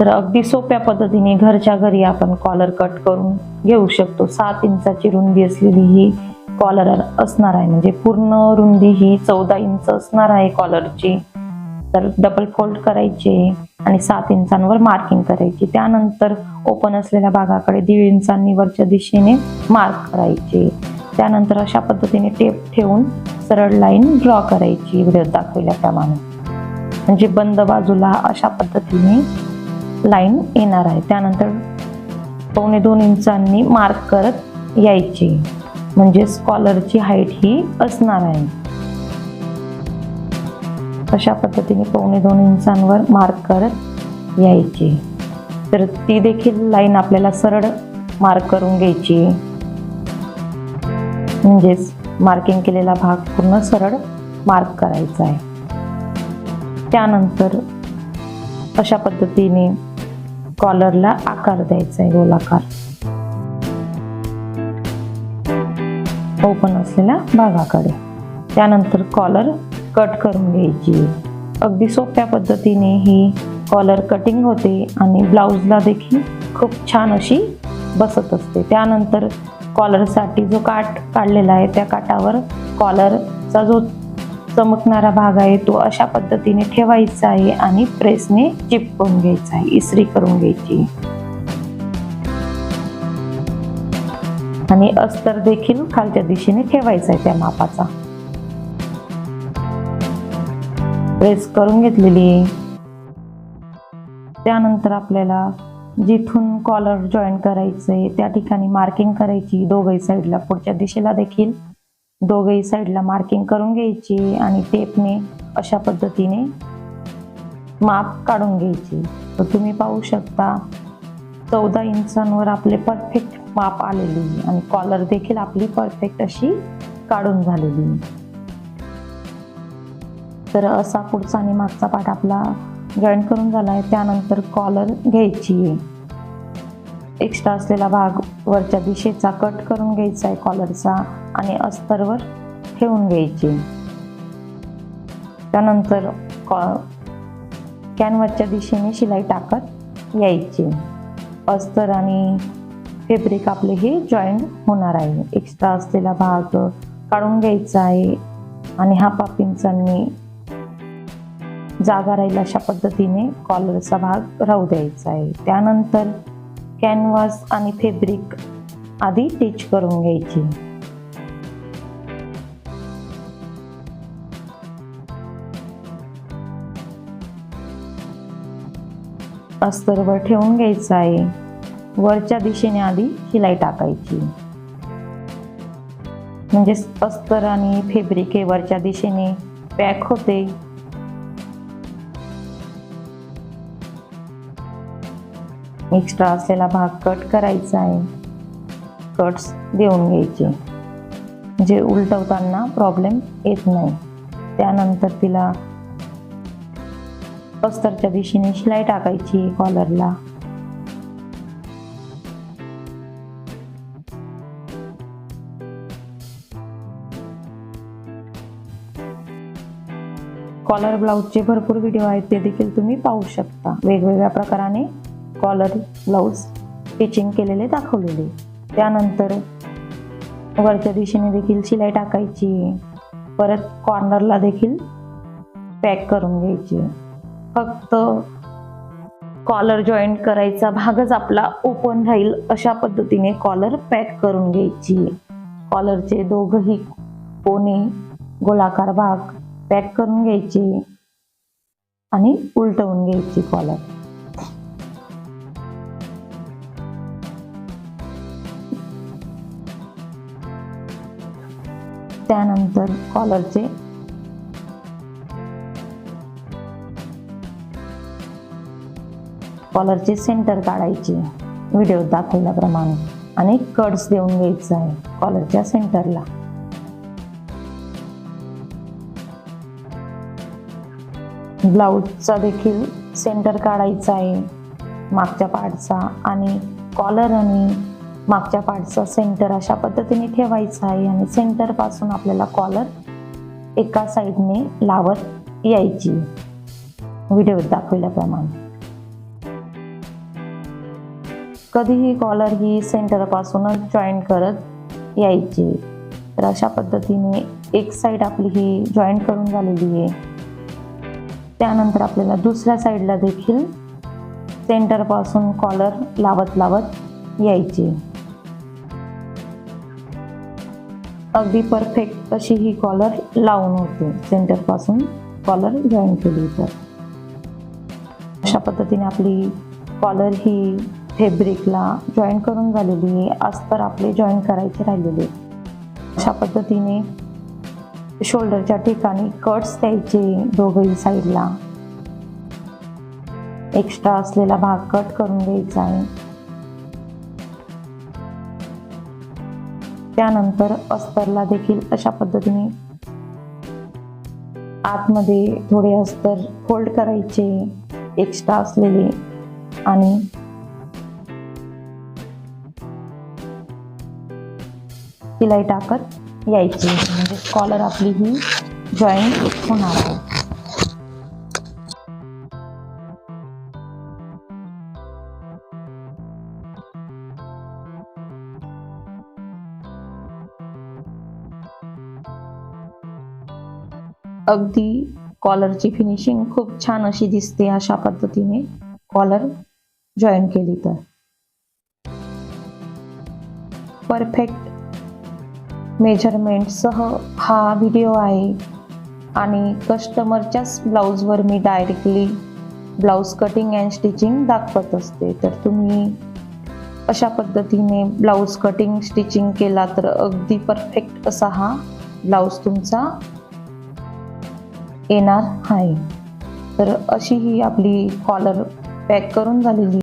तर अगदी सोप्या पद्धतीने घरच्या घरी आपण कॉलर कट करून घेऊ शकतो. सात इंचाची रुंदी असलेली ही कॉलर असणार आहे. म्हणजे पूर्ण रुंदी ही चौदा इंच असणार आहे कॉलरची तर डबल फोल्ड करायचे आणि सात इंचांवर मार्किंग करायची. त्यानंतर ओपन असलेल्या भागाकडे दीड इंचांनी वरच्या दिशेने मार्क करायचे. त्यानंतर अशा पद्धतीने टेप ठेवून सरळ लाईन ड्रॉ करायची. व्हिडिओ दाखवल्याप्रमाणे. म्हणजे बंद बाजूला अशा पद्धतीने लाईन येणार आहे. त्यानंतर पावणे दोन इंचांनी मार्क करत यायची. म्हणजे स्कॉलरची हाईट ही असणार आहे. अशा पद्धतीने पावणे दोन इंचांवर मार्क करत यायची. तर ती देखील लाईन आपल्याला सरळ मार्क करून घ्यायची. म्हणजेच मार्किंग केलेला भाग पूर्ण सरळ मार्क करायचा आहे. त्यानंतर अशा पद्धतीने कॉलरला आकार द्यायचा आहे गोलाकार ओपन असलेल्या भागाकडे. त्यानंतर कॉलर कट करून घ्यायची. अगदी सोप्या पद्धतीने ही कॉलर कटिंग होते आणि ब्लाऊजला देखील खूप छान अशी बसत असते. त्यानंतर कॉलरसाठी जो काठ काढलेला आहे त्या काठावर कॉलरचा जो चमकणारा भाग आहे तो अशा पद्धतीने ठेवायचा आहे आणि प्रेसने चिपकून घ्यायचा आहे इस्त्री करून घ्यायची. आणि अस्तर देखील खालच्या दिशेने ठेवायचा आहे त्या मापाचा. प्रेस करून घेतलेली आहे. त्यानंतर आपल्याला जिथून कॉलर जॉईन करायचंय त्या ठिकाणी मार्किंग करायची दोघही साईडला पुढच्या दिशेला देखील दोघही साईडला मार्किंग करून घ्यायची आणि टेपने अशा पद्धतीने माप काढून घ्यायची. तर तुम्ही पाहू शकता चौदा इंचांवर आपले परफेक्ट माप आलेली आणि कॉलर देखील आपली परफेक्ट अशी काढून झालेली. तर असा पुढचा आणि मागचा पाठ आपला जॉईन करून झाला आहे त्यानंतर कॉलर घ्यायची आहे. एक्स्ट्रा असलेला भाग वरच्या दिशेचा कट करून घ्यायचा आहे कॉलरचा आणि अस्तरवर ठेवून घ्यायचे. त्यानंतर कॉ कॅनव्हासच्या दिशेने शिलाई टाकत यायची. अस्तर आणि फेब्रिक आपले हे जॉईंट होणार आहे. एक्स्ट्रा असलेला भाग काढून घ्यायचा आहे आणि हा पापिंचांनी जागा राहील अशा पद्धतीने कॉलरचा भाग राहू द्यायचा आहे. त्यानंतर कॅनव्हास आणि फेब्रिक आधी टीच करून घ्यायची. अस्तरवर ठेवून घ्यायचं आहे. वरच्या दिशेने आधी शिलाई टाकायची. म्हणजे अस्तर आणि फेब्रिक हे वरच्या दिशेने पॅक होते. एक्स्ट्रा असलेला भाग कट करायचा आहे. कट्स देऊन घ्यायचे. जे उलटवताना प्रॉब्लेम येत नाही. त्यानंतर तिला अस्तरच्या दिशेने शिलाई टाकायची कॉलरला कॉलर ब्लाऊजचे भरपूर व्हिडिओ आहेत ते देखील तुम्ही पाहू शकता. वेगवेगळ्या प्रकाराने कॉलर ब्लाऊज स्टिचिंग केलेले दाखवलेले. त्यानंतर वरच्या दिशेने देखील शिलाई टाकायची. परत कॉर्नरला देखील पॅक करून घ्यायची. फक्त कॉलर जॉईंट करायचा भागच आपला ओपन राहील अशा पद्धतीने कॉलर पॅक करून घ्यायची. कॉलरचे दोघही कोणे गोलाकार भाग पॅक करून घ्यायचे आणि उलटवून घ्यायची कॉलर त्यानंतर कॉलरचे कॉलरचे सेंटर काढायचे. व्हिडिओ दाखवल्याप्रमाणे आणि कट्स देऊन घ्यायचं आहे कॉलरच्या सेंटरला. ब्लाऊजचा देखील सेंटर काढायचा आहे. मागच्या पार्टचा आणि कॉलर आणि मागच्या पार्टचा सेंटर अशा पद्धतीने ठेवायचा आहे आणि सेंटरपासून आपल्याला कॉलर एका साईडने लावत यायची. व्हिडिओत दाखवल्याप्रमाणे. कधीही कॉलर ही सेंटरपासूनच जॉईन करत यायची. तर अशा पद्धतीने एक साईड आपली ही जॉईंट करून झालेली आहे. त्यानंतर आपल्याला दुसऱ्या साईडला देखील सेंटरपासून कॉलर लावत लावत यायची. अगदी परफेक्ट अशी ही कॉलर लावून होते. सेंटरपासून कॉलर जॉईन केली तर. अशा पद्धतीने आपली कॉलर ही फेब्रिकला जॉईन करून झालेली आहे. अस्तर आपले जॉईन करायचे राहिलेले अशा पद्धतीने शोल्डरच्या ठिकाणी कट्स द्यायचे दोघही साईडला एक्स्ट्रा असलेला भाग कट करून द्यायचा आहे. त्यानंतर अस्तरला देखील अशा पद्धतीने आतमध्ये थोडे अस्तर फोल्ड करायचे एक्स्ट्रा असलेले आणि शिलाई टाकत यायची. म्हणजे कॉलर आपली ही जॉईन होणार आहे. अगदी कॉलरची फिनिशिंग खूप छान अशी दिसते अशा पद्धतीने. कॉलर जॉईन केली तर. परफेक्ट मेजरमेंटसह हा व्हिडिओ आहे. आणि कस्टमरच्याच ब्लाऊजवर मी directly blouse cutting and stitching दाखवत असते. तर तुम्ही अशा पद्धतीने ब्लाऊज कटिंग स्टिचिंग केला तर अगदी परफेक्ट असा हा ब्लाऊज तुमचा येणार आहे तर अशी ही आपली कॉलर पॅक करून झालेली